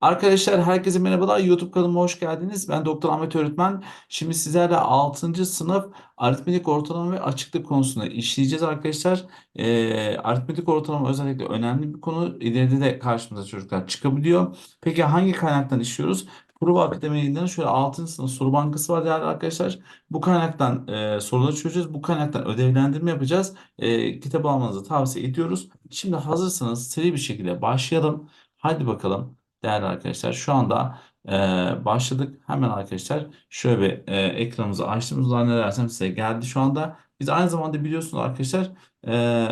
Arkadaşlar herkese merhabalar. YouTube kanalıma hoş geldiniz. Ben Doktor Ahmet Öğretmen. Şimdi sizlerle 6. sınıf aritmetik ortalama ve açıklık konusunu işleyeceğiz arkadaşlar. Ee, aritmetik ortalama özellikle önemli bir konu. İleride de karşımıza çocuklar çıkabiliyor. Peki hangi kaynaktan işliyoruz? Prova Akademi'nin şöyle 6. sınıf soru bankası var değerli arkadaşlar. Bu kaynaktan e, soruları çözeceğiz. Bu kaynaktan ödevlendirme yapacağız. E, kitap almanızı tavsiye ediyoruz. Şimdi hazırsanız seri bir şekilde başlayalım. Hadi bakalım. Değerli arkadaşlar şu anda e, başladık. Hemen arkadaşlar şöyle bir e, ekranımızı açtığımız zannedersem size geldi şu anda. Biz aynı zamanda biliyorsunuz arkadaşlar e,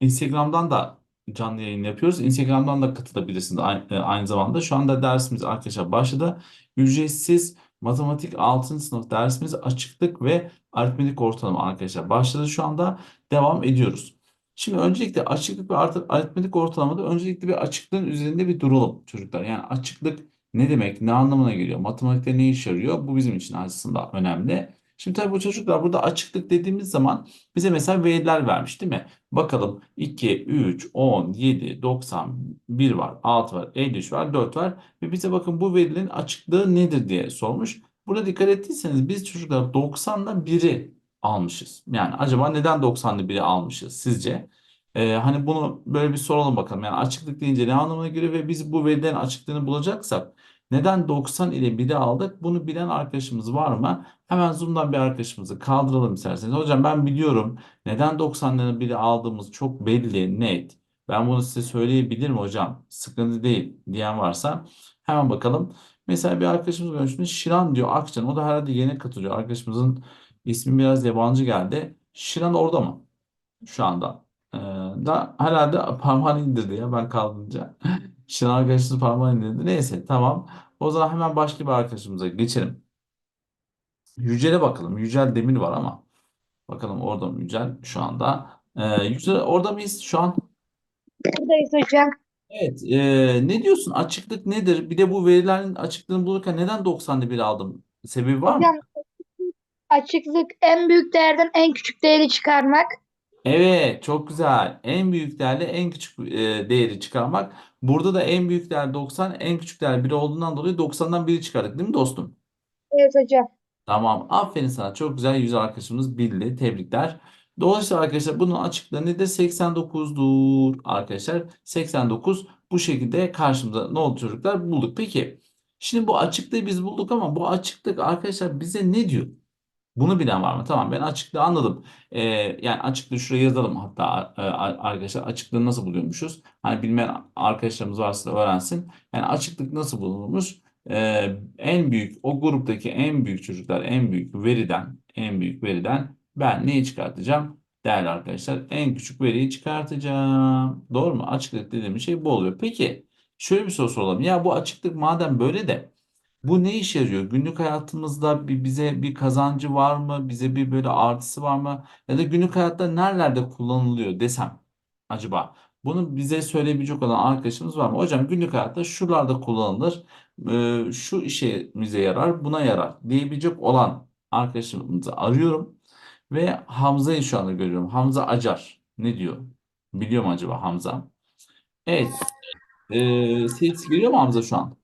Instagram'dan da canlı yayın yapıyoruz. Instagram'dan da katılabilirsiniz aynı, e, aynı zamanda. Şu anda dersimiz arkadaşlar başladı. Ücretsiz matematik 6. sınıf dersimiz açıklık ve aritmetik ortalama arkadaşlar başladı şu anda. Devam ediyoruz. Şimdi öncelikle açıklık ve artık aritmetik ortalamada öncelikle bir açıklığın üzerinde bir duralım çocuklar. Yani açıklık ne demek, ne anlamına geliyor, matematikte ne işe yarıyor? Bu bizim için aslında önemli. Şimdi tabii bu çocuklar burada açıklık dediğimiz zaman bize mesela veriler vermiş değil mi? Bakalım 2, 3, 10, 7, 90, 1 var, 6 var, 53 var, 4 var. Ve bize bakın bu verilerin açıklığı nedir diye sormuş. Burada dikkat ettiyseniz biz çocuklar 90'dan 1'i almışız. Yani acaba neden 90'lı 1'i almışız sizce? Ee, hani bunu böyle bir soralım bakalım. Yani açıklık deyince ne anlamına geliyor ve biz bu verilerin açıklığını bulacaksak neden 90 ile 1'i aldık? Bunu bilen arkadaşımız var mı? Hemen Zoom'dan bir arkadaşımızı kaldıralım isterseniz. Hocam ben biliyorum neden 90'ların 1'i aldığımız çok belli, net. Ben bunu size söyleyebilirim hocam. Sıkıntı değil diyen varsa hemen bakalım. Mesela bir arkadaşımız görmüş. Şiran diyor Akçan. O da herhalde yeni katılıyor. Arkadaşımızın ismi biraz yabancı geldi. Şiran orada mı? Şu anda. Ee, da herhalde parmağını indirdi ya ben kaldırınca. Şiran arkadaşımız parmağını indirdi. Neyse tamam. O zaman hemen başka bir arkadaşımıza geçelim. Yücel'e bakalım. Yücel Demir var ama. Bakalım orada mı Yücel şu anda. Ee, Yücel orada mıyız şu an? Buradayız hocam. Evet. ee, ne diyorsun? Açıklık nedir? Bir de bu verilerin açıklığını bulurken neden 90'lı bir aldım? Sebebi var mı? Hocam açıklık en büyük değerden en küçük değeri çıkarmak. Evet, çok güzel. En büyük değerle en küçük e, değeri çıkarmak. Burada da en büyük değer 90, en küçük değer 1 olduğundan dolayı 90'dan 1'i çıkardık değil mi dostum? Evet hocam. Tamam. Aferin sana. Çok güzel. Yüz arkadaşımız bildi. Tebrikler. Dolayısıyla arkadaşlar bunun açıklığı nedir? 89'dur arkadaşlar. 89 bu şekilde karşımıza ne oldu çocuklar? Bulduk. Peki. Şimdi bu açıklığı biz bulduk ama bu açıklık arkadaşlar bize ne diyor? Bunu bilen var mı? Tamam ben açıklığı anladım. Ee, yani açıklığı şuraya yazalım hatta e, arkadaşlar açıklığı nasıl buluyormuşuz? Hani bilmeyen arkadaşlarımız varsa da öğrensin. Yani açıklık nasıl bulunurmuş? Ee, en büyük o gruptaki en büyük çocuklar en büyük veriden en büyük veriden ben neyi çıkartacağım? Değerli arkadaşlar en küçük veriyi çıkartacağım. Doğru mu? Açıklık dediğimiz şey bu oluyor. Peki şöyle bir soru soralım. Ya bu açıklık madem böyle de bu ne işe yarıyor? Günlük hayatımızda bir, bize bir kazancı var mı? Bize bir böyle artısı var mı? Ya da günlük hayatta nerelerde kullanılıyor desem acaba? Bunu bize söyleyebilecek olan arkadaşımız var mı? Hocam günlük hayatta şuralarda kullanılır. Ee, şu işimize yarar, buna yarar diyebilecek olan arkadaşımızı arıyorum. Ve Hamza'yı şu anda görüyorum. Hamza Acar. Ne diyor? Biliyor mu acaba Hamza? Evet. Ee, ses geliyor mu Hamza şu an?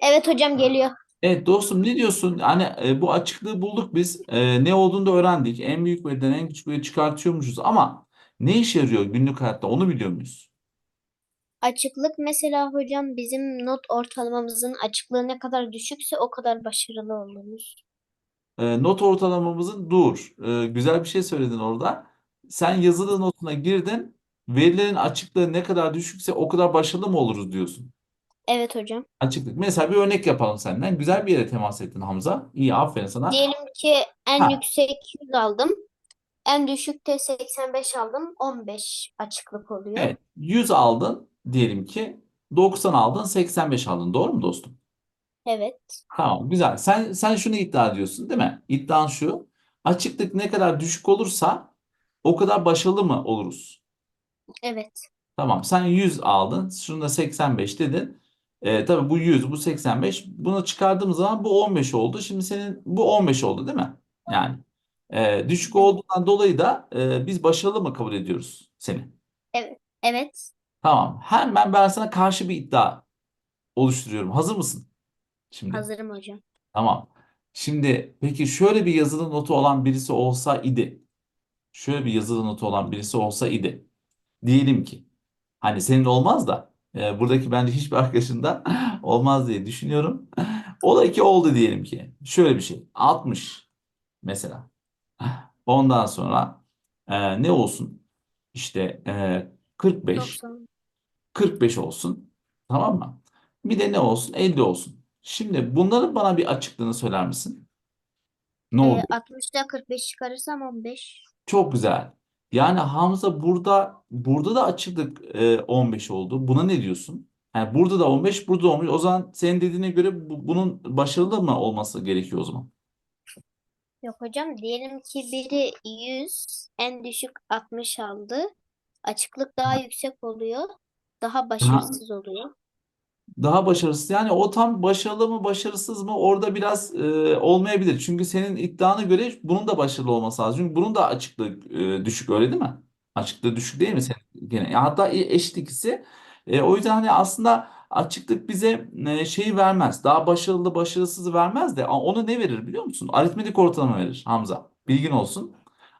Evet hocam geliyor. Evet dostum ne diyorsun? Hani e, bu açıklığı bulduk biz. E, ne olduğunu da öğrendik. En büyük veriden en küçük veri çıkartıyormuşuz ama ne işe yarıyor günlük hayatta onu biliyor muyuz? Açıklık mesela hocam bizim not ortalamamızın açıklığı ne kadar düşükse o kadar başarılı oluruz. E, not ortalamamızın dur. E, güzel bir şey söyledin orada. Sen yazılı notuna girdin. Verilerin açıklığı ne kadar düşükse o kadar başarılı mı oluruz diyorsun? Evet hocam. Açıklık. Mesela bir örnek yapalım senden. Güzel bir yere temas ettin Hamza. İyi aferin sana. Diyelim ki en Ha. yüksek 100 aldım. En düşükte 85 aldım. 15 açıklık oluyor. Evet. 100 aldın diyelim ki. 90 aldın, 85 aldın. Doğru mu dostum? Evet. Tamam, güzel. Sen sen şunu iddia ediyorsun, değil mi? İddian şu. Açıklık ne kadar düşük olursa o kadar başarılı mı oluruz? Evet. Tamam. Sen 100 aldın. Şunu da 85 dedin. Ee, tabii bu 100, bu 85. Bunu çıkardığımız zaman bu 15 oldu. Şimdi senin bu 15 oldu, değil mi? Yani e, düşük olduğundan dolayı da e, biz başarılı mı kabul ediyoruz seni? Evet. Tamam. Hemen ben sana karşı bir iddia oluşturuyorum. Hazır mısın? Şimdi. Hazırım hocam. Tamam. Şimdi peki şöyle bir yazılı notu olan birisi olsa idi. Şöyle bir yazılı notu olan birisi olsa idi. Diyelim ki. Hani senin olmaz da e, buradaki bence hiçbir arkadaşında olmaz diye düşünüyorum. Ola ki oldu diyelim ki. Şöyle bir şey. 60 mesela. Ondan sonra e, ne olsun? İşte e, 45. 90. 45 olsun. Tamam mı? Bir de ne olsun? 50 olsun. Şimdi bunların bana bir açıklığını söyler misin? Ne Ee, oluyor? 60'ta 45 çıkarırsam 15. Çok güzel. Yani Hamza burada burada da açıklık e, 15 oldu. Buna ne diyorsun? Yani burada da 15, burada da 15. O zaman senin dediğine göre bu- bunun başarılı mı olması gerekiyor o zaman? Yok hocam diyelim ki biri 100 en düşük 60 aldı. Açıklık daha yüksek oluyor. Daha başarısız oluyor. Daha başarısız. Yani o tam başarılı mı başarısız mı orada biraz e, olmayabilir. Çünkü senin iddiana göre bunun da başarılı olması lazım. Çünkü bunun da açıklığı e, düşük öyle değil mi? Açıklığı düşük değil mi senin gene? Hatta e- eşit ikisi. E, o yüzden hani aslında açıklık bize e, şeyi vermez. Daha başarılı başarısızı vermez de onu ne verir biliyor musun? Aritmetik ortalama verir Hamza. Bilgin olsun.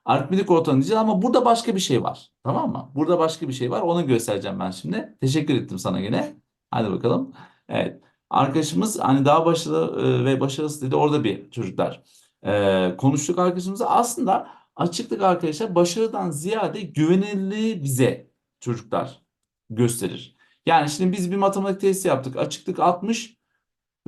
Aritmetik ortalama diyeceğiz ama burada başka bir şey var. Tamam mı? Burada başka bir şey var. Onu göstereceğim ben şimdi. Teşekkür ettim sana gene. Hadi bakalım. Evet. Arkadaşımız hani daha başarılı e, ve başarısız dedi. Orada bir çocuklar e, konuştuk arkadaşımıza. Aslında açıklık arkadaşlar başarıdan ziyade güvenilirliği bize çocuklar gösterir. Yani şimdi biz bir matematik testi yaptık. Açıklık 60.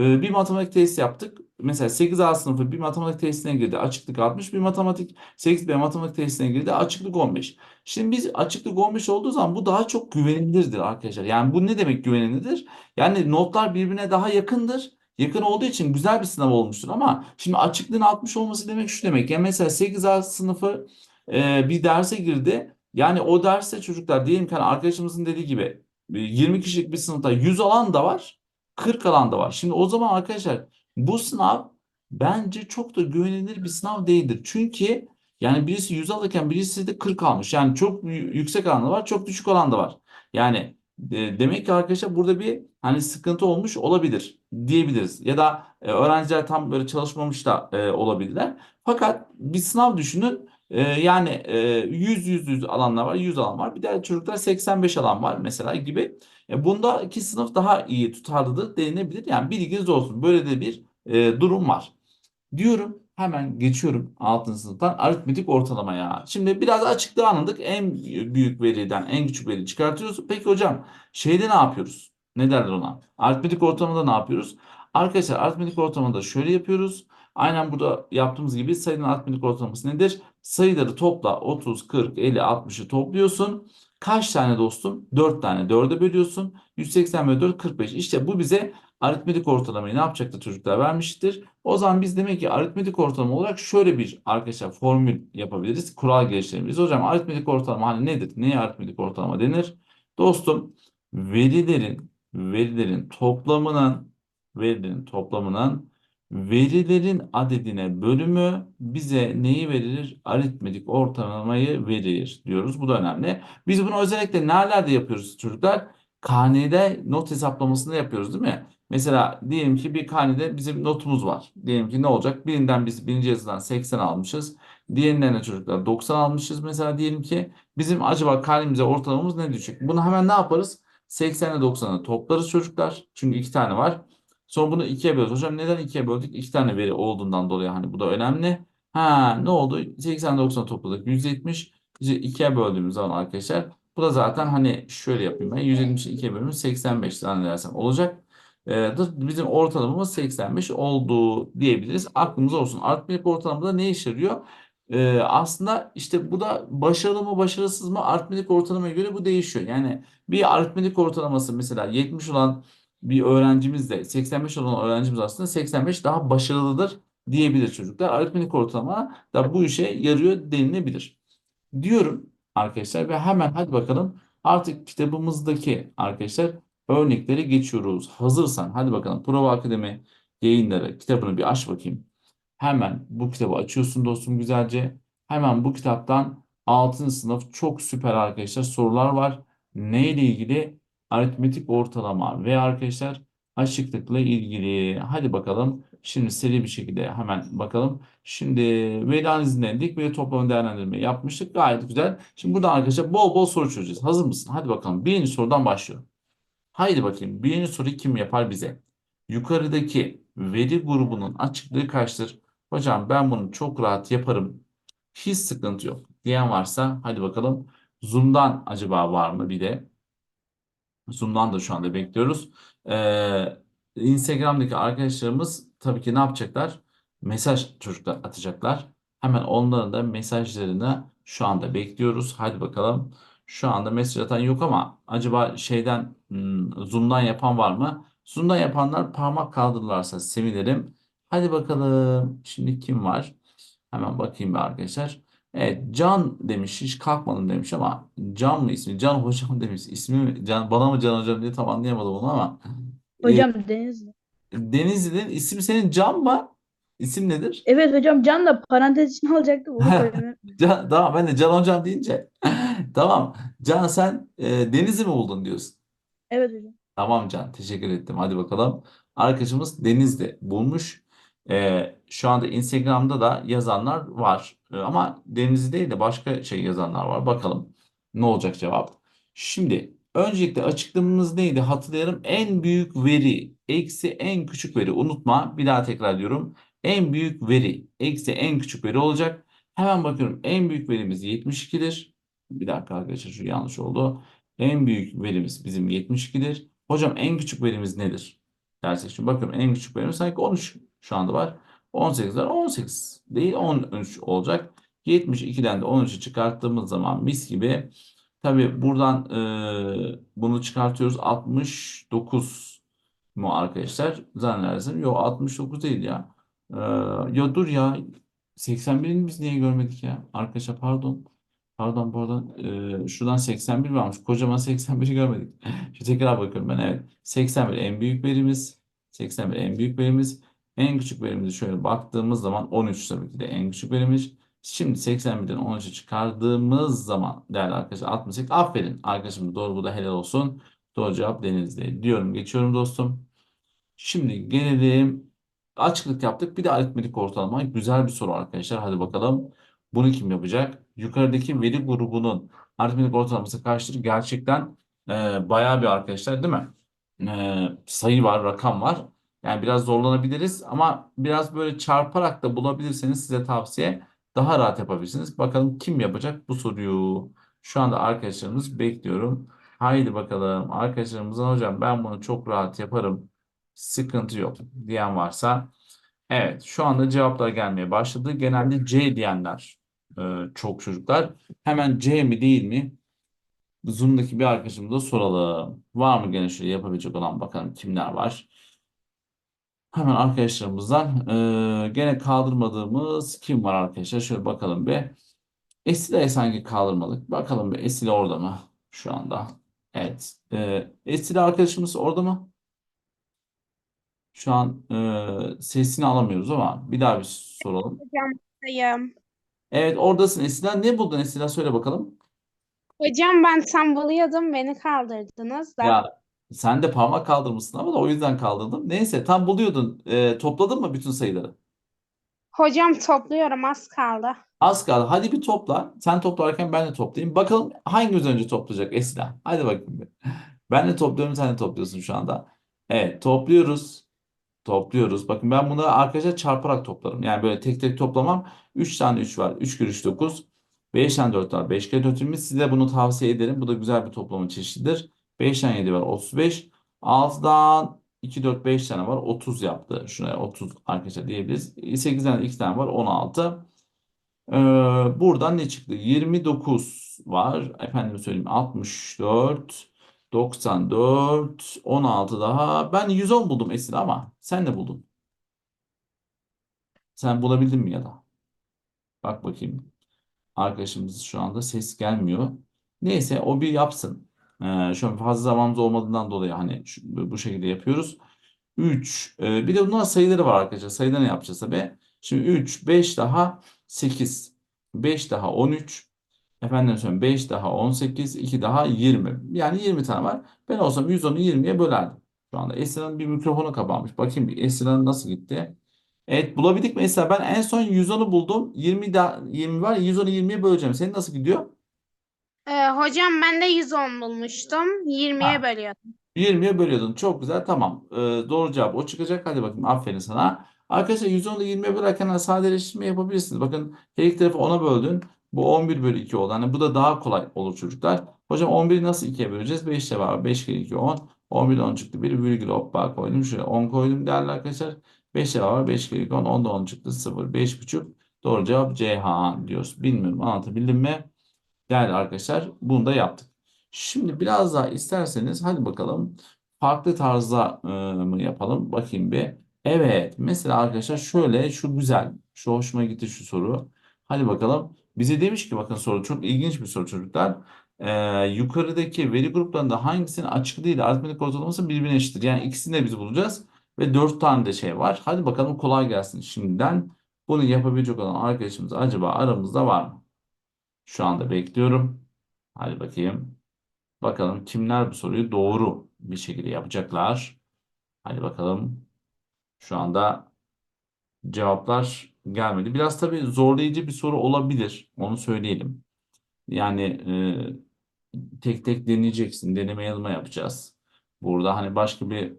e, Bir matematik testi yaptık. Mesela 8A sınıfı bir matematik testine girdi. Açıklık 60. Bir matematik 8B matematik testine girdi. Açıklık 15. Şimdi biz açıklık 15 olduğu zaman bu daha çok güvenilirdir arkadaşlar. Yani bu ne demek güvenilirdir? Yani notlar birbirine daha yakındır. Yakın olduğu için güzel bir sınav olmuştur ama şimdi açıklığın 60 olması demek şu demek. Yani mesela 8A sınıfı e, bir derse girdi. Yani o derste çocuklar diyelim ki hani arkadaşımızın dediği gibi e, 20 kişilik bir sınıfta 100 alan da var, 40 alan da var. Şimdi o zaman arkadaşlar bu sınav bence çok da güvenilir bir sınav değildir. Çünkü yani birisi 100 alırken birisi de 40 almış. Yani çok yüksek alan da var, çok düşük alan da var. Yani e, demek ki arkadaşlar burada bir hani sıkıntı olmuş olabilir diyebiliriz. Ya da e, öğrenciler tam böyle çalışmamış da e, olabilirler. Fakat bir sınav düşünün. E, yani e, 100 100 100 alanlar var, 100 alan var. Bir de çocuklar 85 alan var mesela gibi. E, bundaki sınıf daha iyi tutarlıdır denilebilir. Yani bilginiz olsun. Böyle de bir e, durum var. Diyorum hemen geçiyorum 6. sınıftan aritmetik ortalamaya. Şimdi biraz açıklığı anladık. En büyük veriden en küçük veriyi çıkartıyoruz. Peki hocam şeyde ne yapıyoruz? Ne derler ona? Aritmetik ortalamada ne yapıyoruz? Arkadaşlar aritmetik ortalamada şöyle yapıyoruz. Aynen burada yaptığımız gibi sayının aritmetik ortalaması nedir? Sayıları topla 30, 40, 50, 60'ı topluyorsun. Kaç tane dostum? 4 tane 4'e bölüyorsun. 180 bölü 4 45. İşte bu bize aritmetik ortalamayı ne yapacaktı çocuklar vermiştir. O zaman biz demek ki aritmetik ortalama olarak şöyle bir arkadaşlar formül yapabiliriz. Kural geliştirebiliriz. Hocam aritmetik ortalama hani nedir? Neye aritmetik ortalama denir? Dostum verilerin verilerin toplamının verilerin toplamının verilerin adedine bölümü bize neyi verir? Aritmetik ortalamayı verir diyoruz. Bu da önemli. Biz bunu özellikle nerelerde yapıyoruz çocuklar? Karnede not hesaplamasında yapıyoruz değil mi? Mesela diyelim ki bir karnede bizim notumuz var. Diyelim ki ne olacak? Birinden biz birinci yazıdan 80 almışız. Diğerinden de çocuklar 90 almışız. Mesela diyelim ki bizim acaba karnemize ortalamamız ne düşecek? Bunu hemen ne yaparız? 80 ile 90'ı toplarız çocuklar. Çünkü iki tane var. Sonra bunu ikiye bölüyoruz. Hocam neden ikiye böldük? İki tane veri olduğundan dolayı hani bu da önemli. Ha ne oldu? 80 90 topladık. 170. İşte ikiye böldüğümüz zaman arkadaşlar bu da zaten hani şöyle yapayım ben. 170'i ikiye bölümü 85 zannedersem olacak. Ee, bizim ortalamamız 85 oldu diyebiliriz. Aklımızda olsun. Aritmetik ortalamada ne işe yarıyor? Ee, aslında işte bu da başarılı mı başarısız mı aritmetik ortalamaya göre bu değişiyor. Yani bir aritmetik ortalaması mesela 70 olan bir öğrencimiz de 85 olan öğrencimiz aslında 85 daha başarılıdır diyebilir çocuklar. Aritmetik ortalama da bu işe yarıyor denilebilir. Diyorum arkadaşlar ve hemen hadi bakalım artık kitabımızdaki arkadaşlar örnekleri geçiyoruz. Hazırsan hadi bakalım Prova Akademi yayınları kitabını bir aç bakayım. Hemen bu kitabı açıyorsun dostum güzelce. Hemen bu kitaptan 6. sınıf çok süper arkadaşlar sorular var. Neyle ilgili? Aritmetik ortalama ve arkadaşlar Açıklıkla ilgili. Hadi bakalım. Şimdi seri bir şekilde hemen bakalım. Şimdi veri analizinden dik veri toplama değerlendirme yapmıştık. Gayet güzel. Şimdi burada arkadaşlar bol bol soru çözeceğiz. Hazır mısın? Hadi bakalım. Birinci sorudan başlıyorum. Haydi bakayım. Birinci soruyu kim yapar bize? Yukarıdaki veri grubunun açıklığı kaçtır? Hocam ben bunu çok rahat yaparım. Hiç sıkıntı yok. Diyen varsa hadi bakalım. Zoom'dan acaba var mı bir de? Zoom'dan da şu anda bekliyoruz. Ee, Instagram'daki arkadaşlarımız tabii ki ne yapacaklar? Mesaj çocuklar atacaklar. Hemen onların da mesajlarını şu anda bekliyoruz. Hadi bakalım. Şu anda mesaj atan yok ama acaba şeyden hmm, Zoom'dan yapan var mı? Zoom'dan yapanlar parmak kaldırırlarsa sevinirim. Hadi bakalım. Şimdi kim var? Hemen bakayım bir arkadaşlar. Evet Can demiş hiç kalkmadım demiş ama Can mı ismi? Can hocam demiş. İsmi mi? Can, bana mı Can hocam diye tam anlayamadım onu ama. Ee, Hocam Denizli. Denizli'nin ismi senin Can mı? İsim nedir? Evet hocam Can da parantez içine alacaktı. Onu koymayı. Can, tamam ben de Can hocam deyince. Tamam. Can sen e, Denizli mi buldun diyorsun? Evet hocam. Tamam Can, teşekkür ettim. Hadi bakalım. Arkadaşımız Denizli bulmuş. Ee, şu anda Instagram'da da yazanlar var. Ee, ama Denizli değil de başka şey yazanlar var. Bakalım ne olacak cevap. Şimdi öncelikle açıklamamız neydi? Hatırlayalım. En büyük veri eksi en küçük veri. Unutma. Bir daha tekrar diyorum. En büyük veri eksi en küçük veri olacak. Hemen bakıyorum. En büyük verimiz 72'dir. Bir dakika arkadaşlar şu yanlış oldu. En büyük verimiz bizim 72'dir. Hocam en küçük verimiz nedir? Dersek şimdi bakıyorum en küçük verimiz sanki 13 şu anda var. 18 var. 18 değil 13 olacak. 72'den de 13'ü çıkarttığımız zaman mis gibi. Tabii buradan e, bunu çıkartıyoruz. 69 mu arkadaşlar? Zannedersem. Yok 69 değil ya. E, ya dur ya. 81'ini biz niye görmedik ya? Arkadaşlar pardon. Pardon pardon. Ee, şuradan 81 varmış. Kocaman 81'i görmedik. Şu tekrar bakıyorum ben. Evet. 81 en büyük verimiz. 81 en büyük verimiz. En küçük verimizi şöyle baktığımız zaman 13 tabii ki de en küçük verimiz. Şimdi 81'den 13'ü çıkardığımız zaman değerli arkadaşlar 68. Aferin arkadaşım doğru bu da helal olsun. Doğru cevap Denizli. Diyorum geçiyorum dostum. Şimdi gelelim. Açıklık yaptık. Bir de aritmetik ortalama. Güzel bir soru arkadaşlar. Hadi bakalım. Bunu kim yapacak? Yukarıdaki veri grubunun aritmetik ortalaması kaçtır? Gerçekten e, bayağı bir arkadaşlar değil mi? E, sayı var, rakam var. Yani biraz zorlanabiliriz ama biraz böyle çarparak da bulabilirseniz size tavsiye daha rahat yapabilirsiniz. Bakalım kim yapacak bu soruyu? Şu anda arkadaşlarımız bekliyorum. Haydi bakalım arkadaşlarımızdan hocam ben bunu çok rahat yaparım. Sıkıntı yok diyen varsa. Evet şu anda cevaplar gelmeye başladı. Genelde C diyenler e, çok çocuklar. Hemen C mi değil mi? Zoom'daki bir arkadaşımıza soralım. Var mı gene şöyle yapabilecek olan bakalım kimler var? Hemen arkadaşlarımızdan e, gene kaldırmadığımız kim var arkadaşlar? Şöyle bakalım bir. Esile'yi sanki kaldırmadık. Bakalım bir Esile orada mı şu anda? Evet. E, Esile arkadaşımız orada mı? Şu an e, sesini alamıyoruz ama bir daha bir soralım. Hocam, Evet oradasın Esila. Ne buldun Esila? Söyle bakalım. hocam ben tam buluyordum beni kaldırdınız da. Ya sen de parmak kaldırmışsın ama da o yüzden kaldırdım. Neyse tam buluyordun. E, topladın mı bütün sayıları? Hocam topluyorum az kaldı. Az kaldı. Hadi bir topla. Sen toplarken ben de toplayayım. Bakalım hangimiz önce toplayacak Esila? Hadi bakayım bir. Ben de topluyorum sen de topluyorsun şu anda. Evet topluyoruz. Topluyoruz. Bakın ben bunları arkadaşlar çarparak toplarım. Yani böyle tek tek toplamam. 3 tane 3 var. 3 kere 3 9. 5 tane 4 var. 5 kere 4 20. Size bunu tavsiye ederim. Bu da güzel bir toplama çeşididir. 5 tane 7 var. 35. 6'dan 2 4 5 tane var. 30 yaptı. Şuraya 30 arkadaşlar diyebiliriz. 8'den 2 tane var. 16. Ee, buradan ne çıktı? 29 var. Efendim söyleyeyim 64, 94, 16 daha. Ben 110 buldum Esin ama sen ne buldun? Sen bulabildin mi ya da? Bak bakayım. Arkadaşımız şu anda ses gelmiyor. Neyse o bir yapsın. Ee, şu an fazla zamanımız olmadığından dolayı hani şu- bu şekilde yapıyoruz. 3. e, bir de bunların sayıları var arkadaşlar. Sayıda ne yapacağız tabii? Şimdi 3, 5 daha 8. 5 daha 13. Efendim söyleyeyim 5 daha 18. 2 daha 20. Yani 20 tane var. Ben olsam 110'u 20'ye bölerdim. Şu anda Esra'nın bir mikrofonu kapanmış. Bakayım bir Esra'nın nasıl gitti? Evet bulabildik mi Esra? Ben en son 110'u buldum. 20 da 20 var. 110'u 20'ye böleceğim. Senin nasıl gidiyor? Ee, hocam ben de 110 bulmuştum. 20'ye Ha. bölüyordum. 20'ye bölüyordun. Çok güzel. Tamam. Ee, doğru cevap o çıkacak. Hadi bakayım. Aferin sana. Arkadaşlar 110'u 20'ye bölerken sadeleştirme yapabilirsiniz. Bakın her iki tarafı 10'a böldün. Bu 11 bölü 2 oldu. Hani bu da daha kolay olur çocuklar. Hocam 11'i nasıl 2'ye böleceğiz? 5 de var. 5 kere 2 10. 11'de 10 çıktı. Bir virgül hoppa koydum. Şuraya 10 koydum değerli arkadaşlar. 5 de var. 5 kere 2 10. 10'da 10 çıktı. 0. 5,5. Doğru cevap Ceyhan diyoruz. Bilmiyorum anlatabildim mi? Değerli arkadaşlar bunu da yaptık. Şimdi biraz daha isterseniz hadi bakalım farklı tarzda e, mı yapalım bakayım bir. Evet mesela arkadaşlar şöyle şu güzel şu hoşuma gitti şu soru. Hadi bakalım bize demiş ki bakın soru çok ilginç bir soru çocuklar. E, yukarıdaki veri gruplarında hangisinin açıklığı ile aritmetik ortalaması birbirine eşittir? Yani ikisini de biz bulacağız ve dört tane de şey var. Hadi bakalım kolay gelsin şimdiden. Bunu yapabilecek olan arkadaşımız acaba aramızda var mı? Şu anda bekliyorum. Hadi bakayım. Bakalım kimler bu soruyu doğru bir şekilde yapacaklar. Hadi bakalım. Şu anda cevaplar gelmedi. Biraz tabii zorlayıcı bir soru olabilir. Onu söyleyelim. Yani e, tek tek deneyeceksin. Deneme yanılma yapacağız. Burada hani başka bir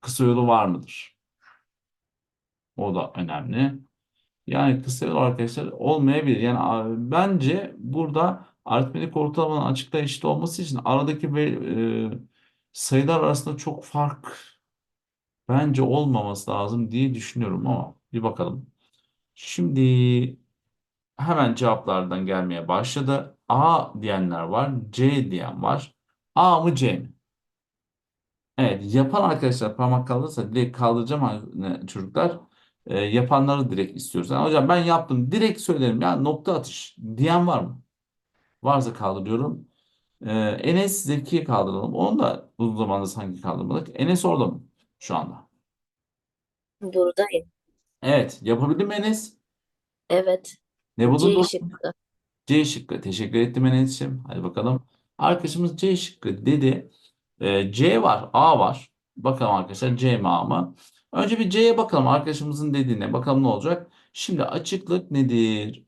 kısa yolu var mıdır? O da önemli. Yani yol arkadaşlar olmayabilir. Yani bence burada aritmetik ortalamanın açıkta eşit olması için aradaki ve, e, sayılar arasında çok fark bence olmaması lazım diye düşünüyorum ama bir bakalım. Şimdi hemen cevaplardan gelmeye başladı. A diyenler var, C diyen var. A mı C mi? Evet, yapan arkadaşlar parmak kaldırırsa direkt kaldıracağım çocuklar. Ee, yapanları direkt istiyoruz. Yani hocam ben yaptım. Direkt söylerim ya nokta atış diyen var mı? Varsa kaldırıyorum. Ee, Enes Zeki'yi kaldıralım. Onu da uzun zamandır sanki kaldırmadık. Enes orada mı şu anda? Buradayım. Evet, yapabildin mi Enes? Evet. Ne buldun? C şıkkı. C şıkkı. Teşekkür ettim Enes'ciğim. Hadi bakalım. Arkadaşımız C şıkkı dedi. Ee, C var, A var. Bakalım arkadaşlar C mi A mı? Önce bir C'ye bakalım arkadaşımızın dediğine. Bakalım ne olacak. Şimdi açıklık nedir?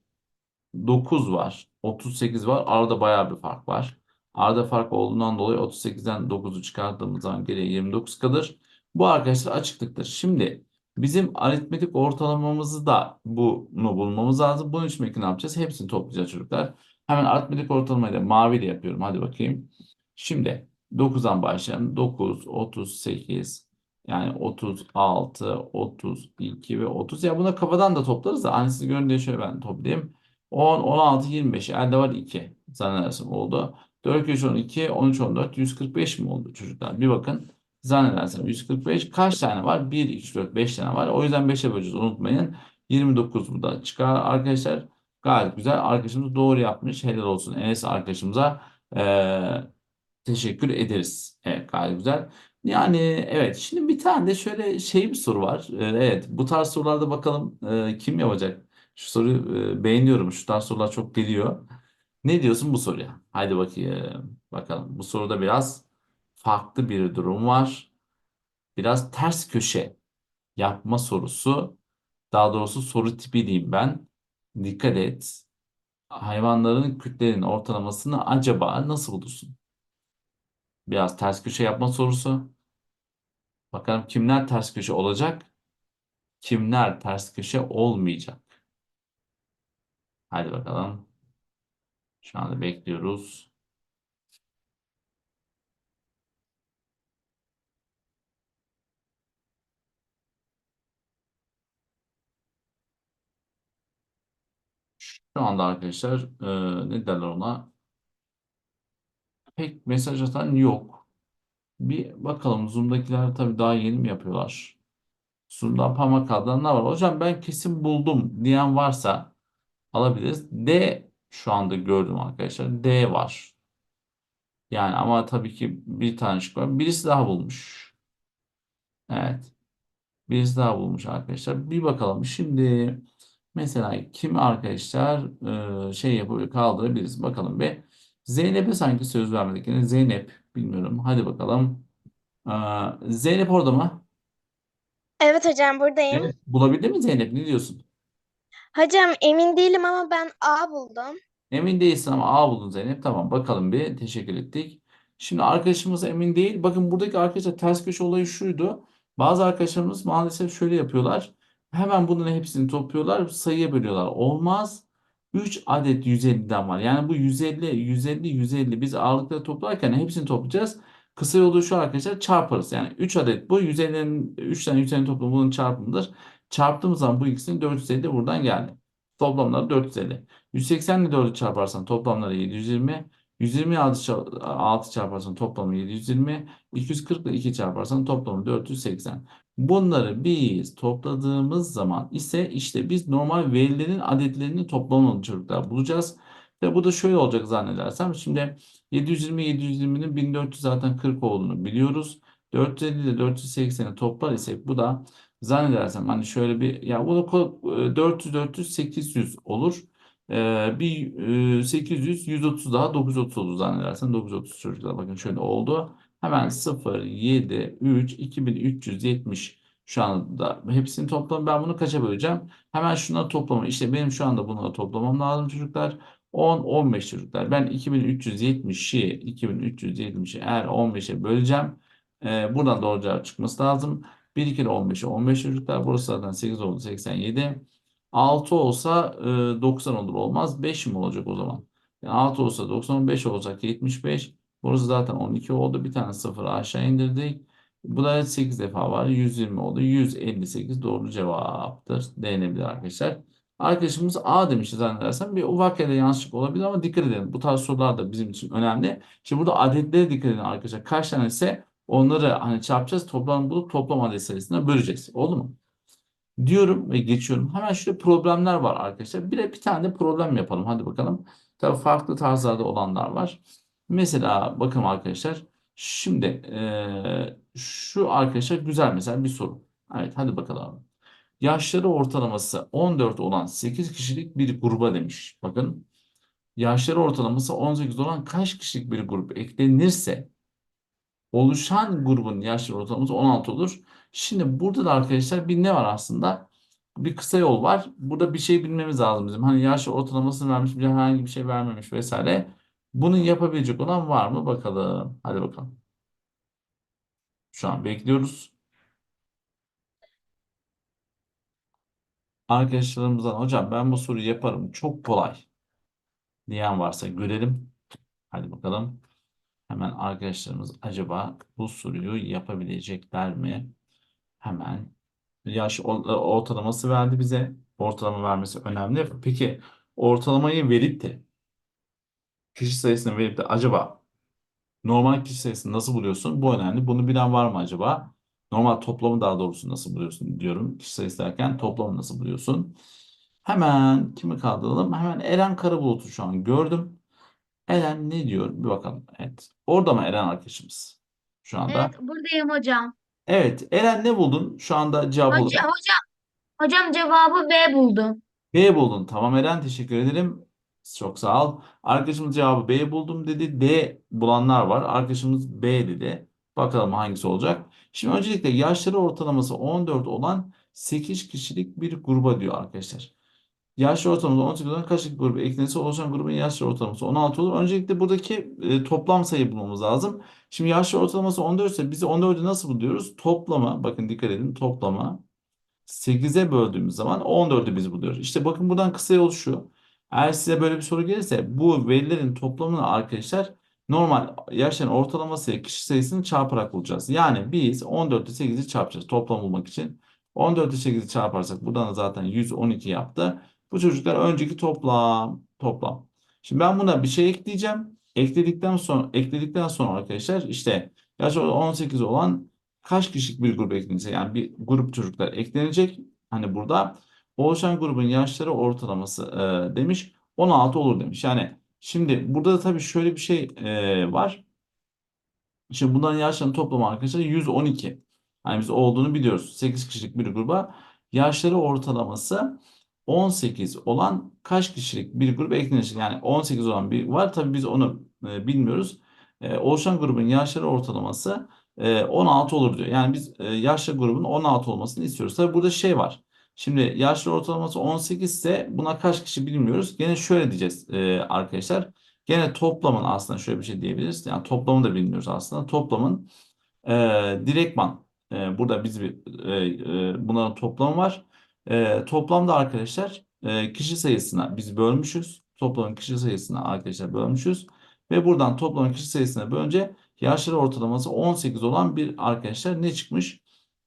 9 var. 38 var. Arada bayağı bir fark var. Arada fark olduğundan dolayı 38'den 9'u çıkardığımız zaman geriye 29 kalır. Bu arkadaşlar açıklıktır. Şimdi bizim aritmetik ortalamamızı da bunu bulmamız lazım. Bunun için ne yapacağız? Hepsini toplayacağız çocuklar. Hemen aritmetik ortalamayı da maviyle yapıyorum. Hadi bakayım. Şimdi 9'dan başlayalım. 9, 38, yani 36, 32 ve 30. Ya bunu kafadan da toplarız da. Hani siz görün diye şöyle ben toplayayım. 10, 16, 25. Elde var 2. Zannedersem oldu. 4, 3, 12, 13, 14, 145 mi oldu çocuklar? Bir bakın. Zannedersem 145. Kaç tane var? 1, 2, 3, 4, 5 tane var. O yüzden 5'e böleceğiz. Unutmayın. 29 bu da çıkar arkadaşlar. Gayet güzel. Arkadaşımız doğru yapmış. Helal olsun Enes arkadaşımıza. Ee, teşekkür ederiz. Evet gayet güzel. Yani evet şimdi bir tane de şöyle şey bir soru var. Ee, evet bu tarz sorularda bakalım e, kim yapacak? Şu soruyu e, beğeniyorum. Şu tarz sorular çok geliyor. Ne diyorsun bu soruya? Haydi bakayım. Bakalım. Bu soruda biraz farklı bir durum var. Biraz ters köşe yapma sorusu. Daha doğrusu soru tipi diyeyim ben. Dikkat et. Hayvanların kütlelerinin ortalamasını acaba nasıl bulursun? Biraz ters köşe yapma sorusu. Bakalım kimler ters köşe olacak? Kimler ters köşe olmayacak? Hadi bakalım. Şu anda bekliyoruz. Şu anda arkadaşlar e, ne derler ona? Pek mesaj atan yok. Bir bakalım Zoom'dakiler tabii daha yeni mi yapıyorlar? Zoom'dan parmak kaldıranlar var. Hocam ben kesin buldum diyen varsa alabiliriz. D şu anda gördüm arkadaşlar. D var. Yani ama tabii ki bir tane var. Birisi daha bulmuş. Evet. Birisi daha bulmuş arkadaşlar. Bir bakalım. Şimdi mesela kimi arkadaşlar e, şey yapıp kaldırabiliriz. Bakalım bir. Zeynep'e sanki söz vermedik. Yani Zeynep bilmiyorum. Hadi bakalım. Ee, Zeynep orada mı? Evet hocam buradayım. Evet. Bulabildin mi Zeynep? Ne diyorsun? Hocam emin değilim ama ben A buldum. Emin değilsin ama A buldun Zeynep. Tamam bakalım bir. Teşekkür ettik. Şimdi arkadaşımız emin değil. Bakın buradaki arkadaşlar ters köşe olayı şuydu. Bazı arkadaşlarımız maalesef şöyle yapıyorlar. Hemen bunların hepsini topluyorlar. Sayıya bölüyorlar. Olmaz. 3 adet 150'den var. Yani bu 150, 150, 150 biz ağırlıkları toplarken hepsini toplayacağız. Kısa yolu şu arkadaşlar çarparız. Yani 3 adet bu 150'nin 3 tane 150 toplamı bunun çarpımıdır. Çarptığımız zaman bu ikisinin 450 buradan geldi. Toplamları 450. 180 ile 4'ü çarparsan toplamları 720. 120 6 ça- 6 çarparsan toplamı 720. 240 ile 2 çarparsan toplamı 480. Bunları biz topladığımız zaman ise işte biz normal verilerin adetlerini toplamını çocuklar bulacağız. Ve bu da şöyle olacak zannedersem. Şimdi 720 720'nin 1400 zaten 40 olduğunu biliyoruz. 450 ile 480'i toplar isek bu da zannedersem hani şöyle bir ya bu da ko- 400 400 800 olur. Ee, bir e, 800 130 daha 930 olur zannedersem 930 çocuklar bakın şöyle oldu. Hemen 0 7 3 2370 şu anda hepsini toplam ben bunu kaça böleceğim? Hemen şunları toplamı işte benim şu anda bunları toplamam lazım çocuklar. 10 15 çocuklar. Ben 2370'i 2370'i eğer 15'e böleceğim. Ee, buradan doğru cevap çıkması lazım. 1 kere 15'e 15 çocuklar. Burası zaten 8 oldu 87. 6 olsa e, 90 olur olmaz. 5 mi olacak o zaman? Yani 6 olsa 90 5 olacak 75. Burası zaten 12 oldu. Bir tane sıfırı aşağı indirdik. Bu da 8 defa var. 120 oldu. 158 doğru cevaptır. Denenebilir arkadaşlar. Arkadaşımız A demişti zannedersem. Bir ufak yerde yanlışlık olabilir ama dikkat edin. Bu tarz sorular da bizim için önemli. Şimdi burada adetlere dikkat edin arkadaşlar. Kaç tane ise onları hani çarpacağız. Toplam bulup toplam adet sayısına böleceğiz. Oldu mu? diyorum ve geçiyorum. Hemen şurada problemler var arkadaşlar. Bir de bir tane de problem yapalım. Hadi bakalım. Tabii farklı tarzlarda olanlar var. Mesela bakın arkadaşlar. Şimdi eee, şu arkadaşlar güzel mesela bir soru. Evet hadi bakalım. Yaşları ortalaması 14 olan 8 kişilik bir gruba demiş. Bakın. Yaşları ortalaması 18 olan kaç kişilik bir grup eklenirse oluşan grubun yaşları ortalaması 16 olur. Şimdi burada da arkadaşlar bir ne var aslında? Bir kısa yol var. Burada bir şey bilmemiz lazım bizim. Hani yaş ortalamasını vermiş, bir herhangi bir şey vermemiş vesaire. Bunu yapabilecek olan var mı? Bakalım. Hadi bakalım. Şu an bekliyoruz. Arkadaşlarımızdan hocam ben bu soruyu yaparım. Çok kolay. Diyen varsa görelim. Hadi bakalım. Hemen arkadaşlarımız acaba bu soruyu yapabilecekler mi? Hemen yaş or- ortalaması verdi bize. Ortalama vermesi önemli. Peki ortalamayı verip de kişi sayısını verip de acaba normal kişi sayısını nasıl buluyorsun? Bu önemli. Bunu bilen var mı acaba? Normal toplamı daha doğrusu nasıl buluyorsun diyorum. Kişi sayısı derken toplamı nasıl buluyorsun? Hemen kimi kaldıralım? Hemen Eren Karabulut'u şu an gördüm. Eren ne diyor? Bir bakalım. Evet. Orada mı Eren arkadaşımız? Şu anda. Evet buradayım hocam. Evet. Eren ne buldun? Şu anda cevap Hoca, olarak. hocam, hocam cevabı B buldum. B buldun. Tamam Eren teşekkür ederim. Çok sağ ol. Arkadaşımız cevabı B buldum dedi. D bulanlar var. Arkadaşımız B dedi. Bakalım hangisi olacak. Şimdi öncelikle yaşları ortalaması 14 olan 8 kişilik bir gruba diyor arkadaşlar. Yaşlı ortalaması 18 olan kaç kişilik grubu eklenirse oluşan grubun yaşlı ortalaması 16 olur. Öncelikle buradaki e, toplam sayı bulmamız lazım. Şimdi yaşlı ortalaması 14 ise biz 14'ü nasıl buluyoruz? Toplama, bakın dikkat edin toplama 8'e böldüğümüz zaman 14'ü biz buluyoruz. İşte bakın buradan kısa yol şu. Eğer size böyle bir soru gelirse bu verilerin toplamını arkadaşlar normal yaşların ortalaması ile kişi sayısını çarparak bulacağız. Yani biz 14 ile 8'i çarpacağız toplam bulmak için. 14 ile 8'i çarparsak buradan da zaten 112 yaptı. Bu çocuklar önceki toplam toplam. Şimdi ben buna bir şey ekleyeceğim. Ekledikten sonra ekledikten sonra arkadaşlar işte yaş 18 olan kaç kişilik bir grup eklenirse yani bir grup çocuklar eklenecek. Hani burada oluşan grubun yaşları ortalaması e, demiş 16 olur demiş. Yani şimdi burada da tabii şöyle bir şey e, var. Şimdi bunların yaşlarının toplamı arkadaşlar 112. Yani biz olduğunu biliyoruz. 8 kişilik bir gruba yaşları ortalaması 18 olan kaç kişilik bir grup eklenir? Yani 18 olan bir var. Tabii biz onu e, bilmiyoruz. E, oluşan grubun yaşları ortalaması e, 16 olur diyor. Yani biz e, yaşlı grubun 16 olmasını istiyoruz. Tabii burada şey var. Şimdi yaşlı ortalaması 18 ise buna kaç kişi bilmiyoruz. Gene şöyle diyeceğiz e, arkadaşlar. Gene toplamın aslında şöyle bir şey diyebiliriz. Yani toplamı da bilmiyoruz aslında. Toplamın e, direktman e, burada biz bir e, e, bunların toplamı var. E, toplamda arkadaşlar e, kişi sayısına biz bölmüşüz. Toplamın kişi sayısına arkadaşlar bölmüşüz. Ve buradan toplamın kişi sayısına bölünce yaşları ortalaması 18 olan bir arkadaşlar ne çıkmış?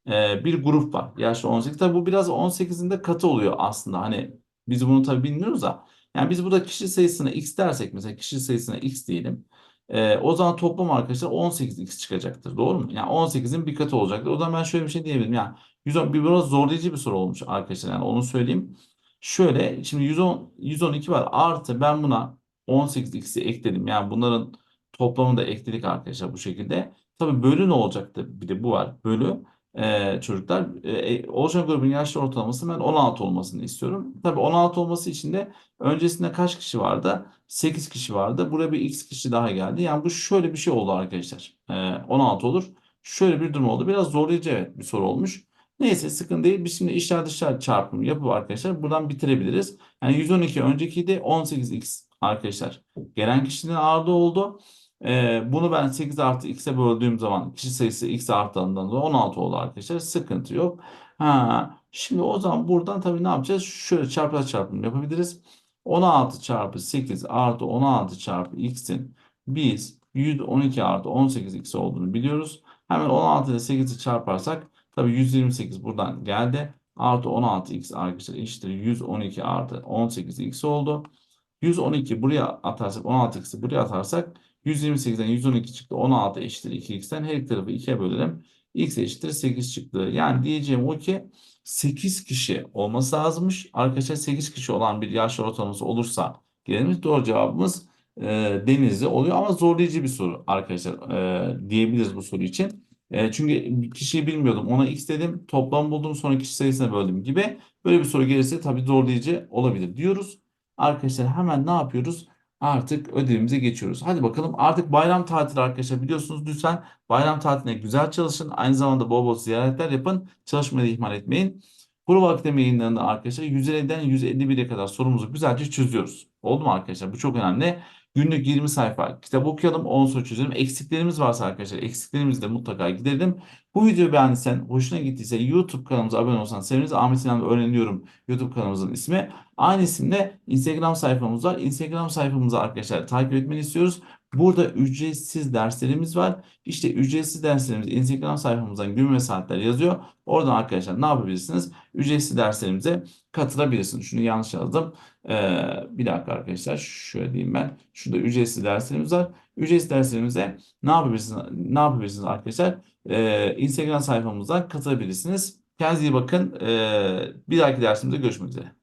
Ee, bir grup var. Yaşlı 18. Tabii bu biraz 18'in de katı oluyor aslında. Hani biz bunu tabii bilmiyoruz da. Yani biz burada kişi sayısına x dersek mesela kişi sayısına x diyelim. Ee, o zaman toplam arkadaşlar 18x çıkacaktır. Doğru mu? Yani 18'in bir katı olacaktır. O zaman ben şöyle bir şey diyebilirim. Yani 110 bir biraz zorlayıcı bir soru olmuş arkadaşlar. Yani onu söyleyeyim. Şöyle şimdi 110 112 var. Artı ben buna 18x'i ekledim. Yani bunların toplamını da ekledik arkadaşlar bu şekilde. Tabii bölü ne olacaktı? Bir de bu var. Bölü e, çocuklar e, oluşan grubun yaşlı ortalaması ben 16 olmasını istiyorum. Tabii 16 olması için de öncesinde kaç kişi vardı? 8 kişi vardı. Buraya bir x kişi daha geldi. Yani bu şöyle bir şey oldu arkadaşlar. E, 16 olur. Şöyle bir durum oldu. Biraz zorlayıcı evet bir soru olmuş. Neyse sıkıntı değil. Biz şimdi içler dışlar çarpımı yapıp arkadaşlar buradan bitirebiliriz. Yani 112 öncekiydi 18x arkadaşlar. Gelen kişinin ağırlığı oldu. Ee, bunu ben 8 artı x'e böldüğüm zaman kişi sayısı x arttığından dolayı 16 oldu arkadaşlar. Sıkıntı yok. Ha, şimdi o zaman buradan tabii ne yapacağız? Şöyle çarpı çarpım yapabiliriz. 16 çarpı 8 artı 16 çarpı x'in biz 112 artı 18x olduğunu biliyoruz. Hemen 16 ile 8'i çarparsak tabii 128 buradan geldi. Artı 16x arkadaşlar eşittir 112 artı 18x oldu. 112 buraya atarsak 16x'i buraya atarsak 128'den 112 çıktı. 16 eşittir 2x'ten her iki tarafı 2'ye bölelim. x eşittir 8 çıktı. Yani diyeceğim o ki 8 kişi olması lazımmış. Arkadaşlar 8 kişi olan bir yaş ortalaması olursa geliriz. Doğru cevabımız e, Denizli oluyor ama zorlayıcı bir soru arkadaşlar e, diyebiliriz bu soru için. E, çünkü kişiyi bilmiyordum. Ona x dedim. Toplam buldum. Sonra kişi sayısına böldüm gibi. Böyle bir soru gelirse tabii zorlayıcı olabilir diyoruz. Arkadaşlar hemen ne yapıyoruz? Artık ödevimize geçiyoruz. Hadi bakalım artık bayram tatili arkadaşlar biliyorsunuz lütfen bayram tatiline güzel çalışın. Aynı zamanda bol bol ziyaretler yapın. Çalışmayı ihmal etmeyin. Prova Akademi yayınlarında arkadaşlar 150'den 151'e kadar sorumuzu güzelce çözüyoruz. Oldu mu arkadaşlar? Bu çok önemli. Günlük 20 sayfa kitap okuyalım, 10 soru çözelim. Eksiklerimiz varsa arkadaşlar eksiklerimizi de mutlaka giderelim. Bu videoyu beğendiysen, hoşuna gittiyse YouTube kanalımıza abone olsan seviniriz. Ahmet Sinan Öğreniyorum YouTube kanalımızın ismi. Aynı isimde Instagram sayfamız var. Instagram sayfamızı arkadaşlar takip etmeni istiyoruz. Burada ücretsiz derslerimiz var. İşte ücretsiz derslerimiz Instagram sayfamızdan gün ve saatler yazıyor. Oradan arkadaşlar ne yapabilirsiniz? Ücretsiz derslerimize katılabilirsiniz. Şunu yanlış yazdım. Ee, bir dakika arkadaşlar. Şöyle diyeyim ben. Şurada ücretsiz derslerimiz var. Ücretsiz derslerimize ne yapabilirsiniz? Ne yapabilirsiniz arkadaşlar? Ee, Instagram sayfamızdan katılabilirsiniz. Kendinize iyi bakın. Ee, bir dahaki dersimizde görüşmek üzere.